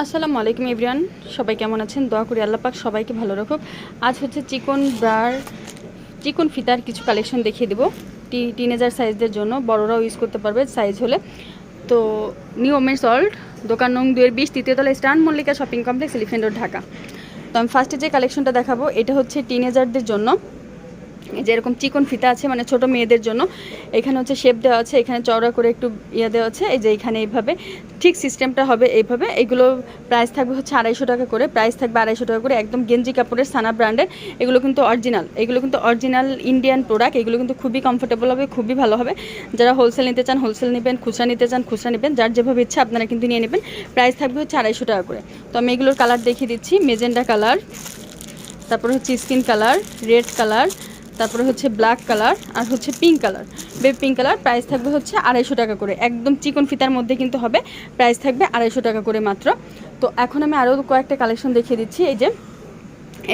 আসসালামু আলাইকুম এভরিয়ান সবাই কেমন আছেন? দোয়া করি আল্লাহ পাক সবাইকে ভালো রাখুক। আজ হচ্ছে চিকন ব্রার, চিকন ফিতার কিছু কালেকশন দেখিয়ে দেবো। টি টিনেজার সাইজদের জন্য, বড়রাও ইউজ করতে পারবে সাইজ হলে। তো নিউ ওমেন্স ওয়ার্ল্ড দোকান নং দুয়ের বিশ তৃতীয়তলা স্টান Mallika shopping complex elephant road Dhaka. তো আমি ফার্স্টে যে কালেকশনটা দেখাবো, এটা হচ্ছে টিনেজারদের জন্য। যে এরকম চিকন ফিতা আছে মানে ছোট মেয়েদের জন্য, এখানে হচ্ছে শেপ দেওয়া আছে, এখানে চওড়া করে একটু ইয়ে দেওয়া আছে, এই যে এখানে এইভাবে। ঠিক সিস্টেমটা হবে এইভাবে, এগুলো প্রাইস থাকবে হচ্ছে আড়াইশো টাকা করে প্রাইস থাকবে আড়াইশো টাকা করে, একদম গেঞ্জি কাপড়ের সানা ব্র্যান্ডের এগুলো কিন্তু অরিজিনাল এগুলো কিন্তু অরিজিনাল ইন্ডিয়ান প্রোডাক্ট এগুলো কিন্তু খুবই কমফোর্টেবল হবে, খুবই ভালো হবে। যারা হোলসেল নিতে চান হোলসেল নেবেন, খুচরা নিতে চান, খুচরা নেবেন, যার যেভাবে ইচ্ছা আপনারা কিন্তু নিয়ে নেবেন প্রাইস থাকবে হচ্ছে আড়াইশো টাকা করে। তো আমি এগুলোর কালার দেখিয়ে দিচ্ছি মেজেন্ডা কালার তারপরে হচ্ছে স্কিন কালার রেড কালার তারপরে হচ্ছে ব্ল্যাক কালার আর হচ্ছে pink colour baby pink colour price থাকবে হচ্ছে আড়াইশো টাকা করে। একদম চিকন ফিতার মধ্যে কিন্তু হবে। প্রাইস থাকবে আড়াইশো টাকা করে মাত্র। তো এখন আমি আরও কয়েকটা কালেকশন দেখিয়ে দিচ্ছি। এই যে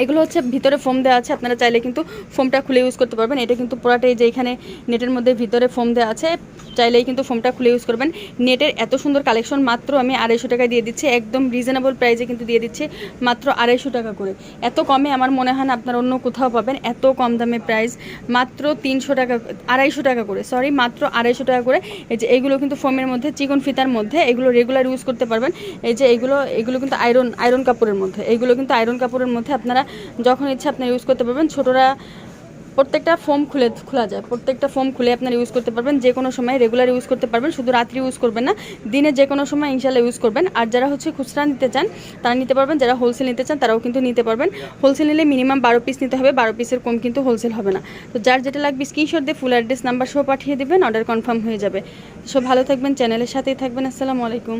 এগুলো হচ্ছে ভিতরে ফোম দেওয়া আছে, আপনারা চাইলে কিন্তু ফোমটা খুলে ইউজ করতে পারবেন। এটা কিন্তু পুরাটাই যে এখানে নেটের মধ্যে ভিতরে ফোম দেওয়া আছে, চাইলেই কিন্তু ফোমটা খুলে ইউজ করবেন। নেটের এত সুন্দর কালেকশন মাত্র আমি আড়াইশো টাকায় দিয়ে দিচ্ছি, একদম রিজনেবল প্রাইসে কিন্তু দিয়ে দিচ্ছি, মাত্র আড়াইশো টাকা করে। এত কমে আমার মনে হয় না আপনারা অন্য কোথাও পাবেন, এত কম দামে প্রাইস মাত্র তিনশো টাকা, আড়াইশো টাকা করে সরি মাত্র আড়াইশো টাকা করে। এই যে এগুলো কিন্তু ফোমের মধ্যে, চিকন ফিতার মধ্যে, এগুলো রেগুলার ইউজ করতে পারবেন। এই যে এগুলো এগুলো কিন্তু আয়রন আয়রন কাপড়ের মধ্যে এইগুলো কিন্তু আয়রন কাপড়ের মধ্যে আপনারা যখন ইচ্ছা আপনারা ইউজ করতে পারবেন। ছোটরা প্রত্যেকটা ফোম খুলে, খোলা যায়। প্রত্যেকটা ফোম খুলে আপনারা ইউজ করতে পারবেন। যে কোনো সময় রেগুলার ইউজ করতে পারবেন। শুধু রাত্রি ইউজ করবেন না, দিনে যে কোনো সময় ইনশাল্লাহ ইউজ করবেন। আর যারা হচ্ছে খুচরা নিতে চান, তারা নিতে পারবেন। যারা হোলসেল নিতে চান, তারাও কিন্তু নিতে পারবেন। হোলসেল নিলে মিনিমাম বারো পিস নিতে হবে। বারো পিসের কম কিন্তু হোলসেল হবে না। তো যার যেটা লাগবে স্ক্রিনশট দিয়ে ফুল অ্যাড্রেস নাম্বার সহ পাঠিয়ে দেবেন। অর্ডার কনফার্ম হয়ে যাবে। সব ভালো থাকবেন চ্যানেলের সাথেই থাকবেন। আসসালামু আলাইকুম।